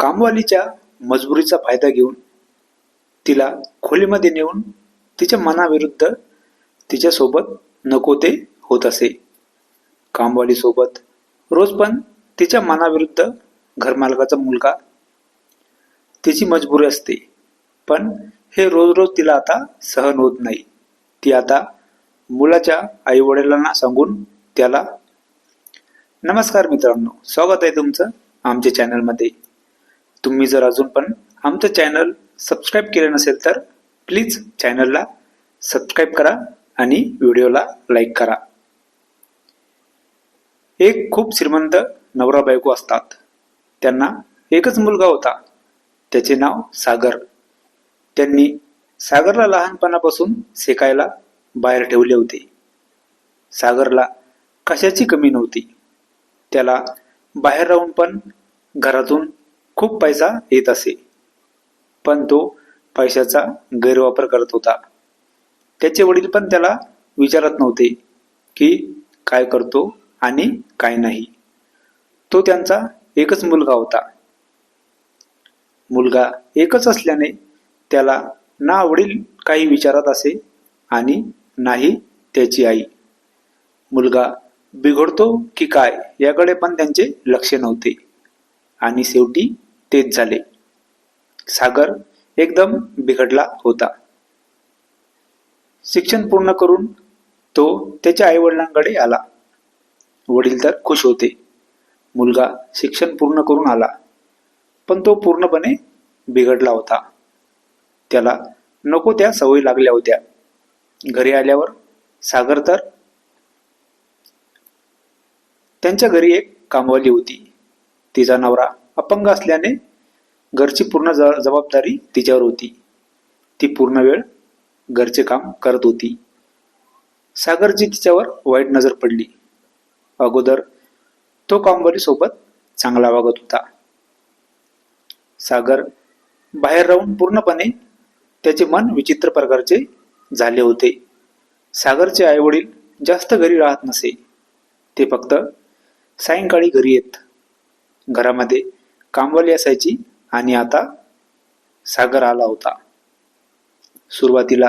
कामवालीच्या मजबुरीचा फायदा घेऊन तिला खोलीमध्ये नेऊन तिच्या मनाविरुद्ध तिच्यासोबत नको ते होत असे. कामवालीसोबत रोज पण तिच्या मनाविरुद्ध घरमालकाचा मुलगा तिची मजबुरी असते. पण हे रोज रोज तिला आता सहन होत नाही. ती आता मुलाच्या आई वडिलांना सांगून त्याला नमस्कार मित्रांनो स्वागत आहे तुमचं आमच्या चॅनलमध्ये. तुम्ही जर अजून पण आमचं चॅनल सबस्क्राईब केलं नसेल तर प्लीज चॅनलला सबस्क्राईब करा आणि व्हिडिओला लाईक करा. एक खूप श्रीमंत नवरा बायको असतात. त्यांना एकच मुलगा होता. त्याचे नाव सागर. त्यांनी सागरला लहानपणापासून शिकायला बाहेर ठेवले होते. सागरला कशाची कमी नव्हती. त्याला बाहेर राहून पण घरातून खूप पैसा येत असे. पण तो पैशाचा गैरवापर करत होता. त्याचे वडील पण त्याला विचारत नव्हते की काय करतो आणि काय नाही. तो त्यांचा एकच मुलगा होता. मुलगा एकच असल्याने त्याला ना वडील काही विचारत असे आणि नाही त्याची आई. मुलगा बिघडतो की काय याकडे पण त्यांचे लक्ष नव्हते. आणि शेवटी तेच झाले. सागर एकदम बिघडला होता. शिक्षण पूर्ण करून तो त्याच्या आईवडिलांकडे आला. वडील तर खुश होते. मुलगा शिक्षण पूर्ण करून आला. पण तो पूर्णपणे बिघडला होता. त्याला नको त्या सवयी लागल्या होत्या. घरी आल्यावर सागर तर त्यांच्या घरी एक कामवाली होती. तिचा नवरा अपंग असल्याने घरची पूर्ण ज- जबाबदारी तिच्यावर होती. ती पूर्ण वेळ घरचे काम करत होती. सागरची तिच्यावर वाईट नजर पडली. अगोदर तो कामवाली सोबत चांगला वागत होता. सागर बाहेर राहून पूर्णपणे त्याचे मन विचित्र प्रकारचे झाले होते. सागरचे आईवडील जास्त घरी राहत नसे. ते फक्त सायंकाळी घरी येत. घरामध्ये कामवाली असायची आणि आता सागर आला होता. सुरुवातीला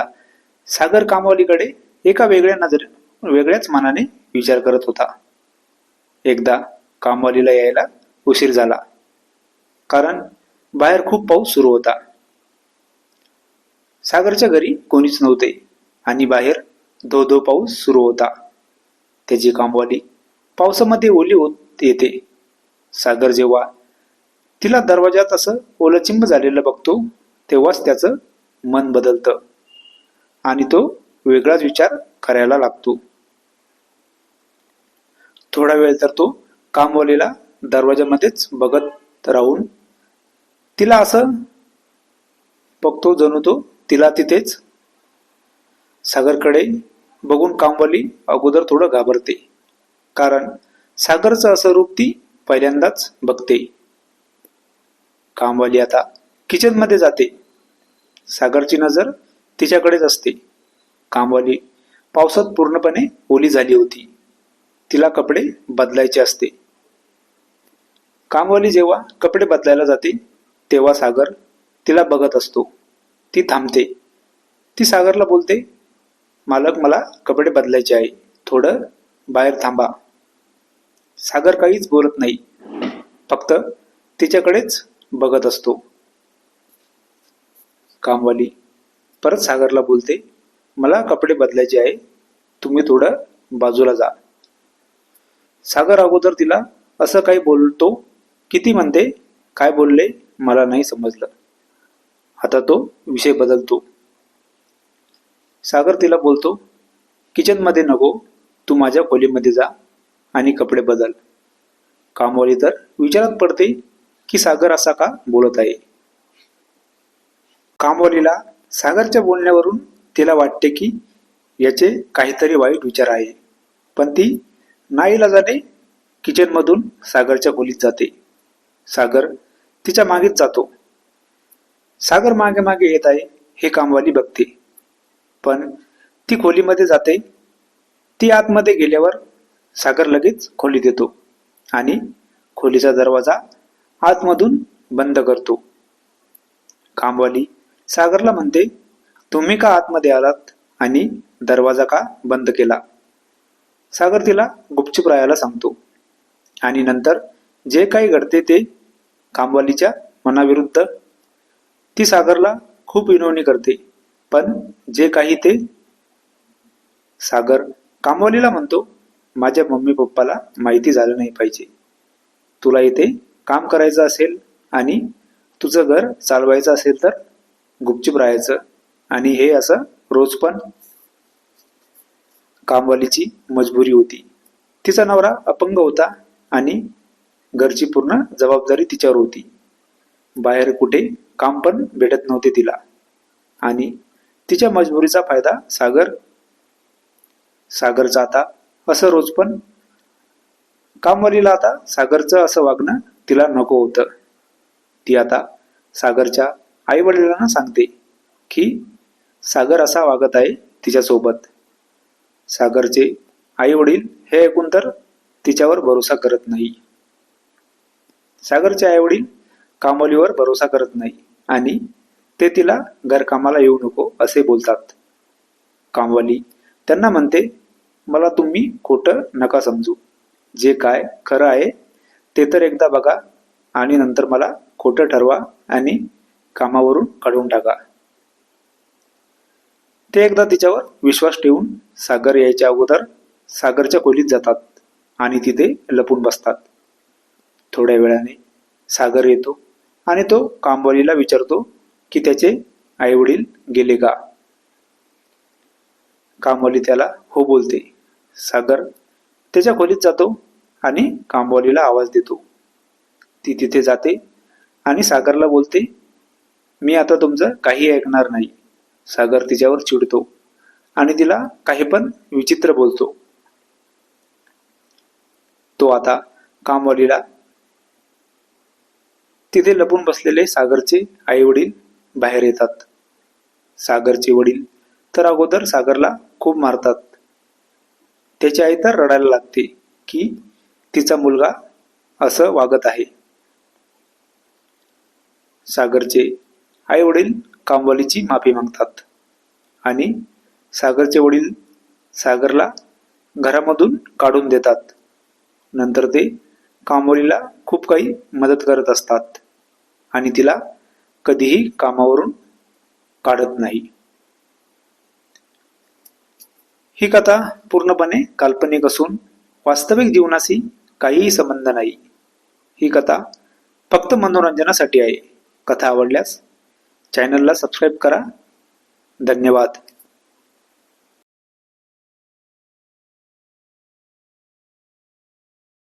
सागर कामवालीकडे एका वेगळ्या नजर वेगळ्याच मनाने विचार करत होता. एकदा कामवालीला यायला उशीर झाला कारण बाहेर खूप पाऊस सुरू होता. सागरच्या घरी कोणीच नव्हते आणि बाहेर धो धो पाऊस सुरू होता. त्याची कामवाली पावसामध्ये ओली होत येते. सागर जेव्हा तिला दरवाजात असं ओलचिंब झालेलं बघतो तेव्हाच त्याचं मन बदलतं. आणि तो वेगळाच विचार करायला लागतो. थोडा वेळ तर तो कामवालीला दरवाजामध्येच बघत राहून तिला असं बघतो जणू तो तिला तिथेच सागरकडे बघून कामवाली अगोदर थोडं घाबरते. कारण सागरचं असं रूप ती पहिल्यांदाच बघते. कामवाली आता किचनमध्ये जाते. सागरची नजर तिच्याकडेच असते. कामवाली पावसात पूर्णपणे ओली झाली होती. तिला कपडे बदलायचे असते. कामवाली जेव्हा कपडे बदलायला जाते तेव्हा सागर तिला बघत असतो. ती थांबते. ती सागरला बोलते मालक मला कपडे बदलायचे आहे. थोडं बाहेर थांबा. सागर काहीच बोलत नाही. फक्त तिच्याकडेच बघत असतो. कामवाली परत सागरला बोलते मला कपडे बदलायचे आहे तुम्ही थोडं बाजूला जा. सागर अगोदर तिला असं काही बोलतो किती म्हणते काय बोलले मला नाही समजलं. आता तो विषय बदलतो. सागर तिला बोलतो किचनमध्ये नको तू माझ्या खोलीमध्ये जा आणि कपडे बदल. कामवाली तर विचारात पडते की सागर असा का बोलत आहे? कामवालीला सागरच्या बोलण्यावरून तिला वाटते की याचे काहीतरी वाईट विचार आहे. पण ती नाईलाजाने किचनमधून सागरच्या खोलीत जाते. सागर तिच्या मागेच जातो. सागर मागे मागे येत आहे हे कामवाली बघते. पण ती खोलीमध्ये जाते. ती आतमध्ये गेल्यावर सागर लगेच खोलीत येतो आणि खोलीचा दरवाजा आतमधून बंद करतो. कामवाली सागरला म्हणते तुम्ही का आतमध्ये आलात आणि दरवाजा का बंद केला? सागर तिला गुपचूप राहायला सांगतो. आणि नंतर जे काही घडते ते कामवालीच्या मनाविरुद्ध. ती सागरला खूप विनवणी करते पण जे काही ते सागर कामवालीला म्हणतो माझ्या मम्मी पप्पाला माहिती झालं नाही पाहिजे. तुला इथे काम करायचं असेल आणि तुझं घर चालवायचं असेल तर गुपचूप राहायचं. आणि हे असं रोज पण कामवालीची मजबुरी होती. तिचा नवरा अपंग होता आणि घरची पूर्ण जबाबदारी तिच्यावर होती. बाहेर कुठे काम पण भेटत नव्हते तिला. आणि तिच्या मजबुरीचा फायदा सागर सागरचा आता असं रोज पण. कामवालीला आता सागरचं असं वागणं तिला नको होतं. ती आता सागरच्या आई वडिलांना सांगते की सागर असा वागत आहे तिच्यासोबत. सागरचे आई वडील हे ऐकून तर तिच्यावर भरोसा करत नाही. सागरचे आई वडील कामवालीवर भरोसा करत नाही आणि ते तिला घरकामाला येऊ नको असे बोलतात. कामवाली त्यांना म्हणते मला तुम्ही खोटं नका समजू. जे काय खरं आहे ते तर एकदा बघा आणि नंतर मला खोटं ठरवा आणि कामावरून काढून टाका. ते एकदा तिच्यावर विश्वास ठेवून सागर यायच्या अगोदर सागरच्या खोलीत जातात आणि तिथे लपून बसतात. थोड्या वेळाने सागर येतो आणि तो कामवालीला विचारतो की त्याचे आईवडील गेले का? कामवाली त्याला हो बोलते. सागर त्याच्या खोलीत जातो आणि कामवालीला आवाज देतो. ती तिथे जाते आणि सागरला बोलते मी आता तुमचं काही ऐकणार नाही. सागर तिच्यावर चिडतो आणि तिला काही पण विचित्र बोलतो. तो आता कामवालीला तिथे लपून बसलेले सागरचे आई वडील बाहेर येतात. सागरचे वडील तर अगोदर सागरला खूप मारतात. त्याची आई तर रडायला लागते की तिचा मुलगा असं वागत आहे. सागरचे आई वडील कामवालीची माफी मागतात आणि सागरचे वडील सागरला घरामधून काढून देतात. नंतर ते कामवालीला खूप काही मदत करत असतात आणि तिला कधीही कामावरून काढत नाही. ही कथा पूर्णपणे काल्पनिक असून वास्तविक जीवनाशी काहीही संबंध नाही. ही कथा फक्त मनोरंजनासाठी आहे. कथा आवडल्यास चॅनलला सबस्क्राईब करा. धन्यवाद.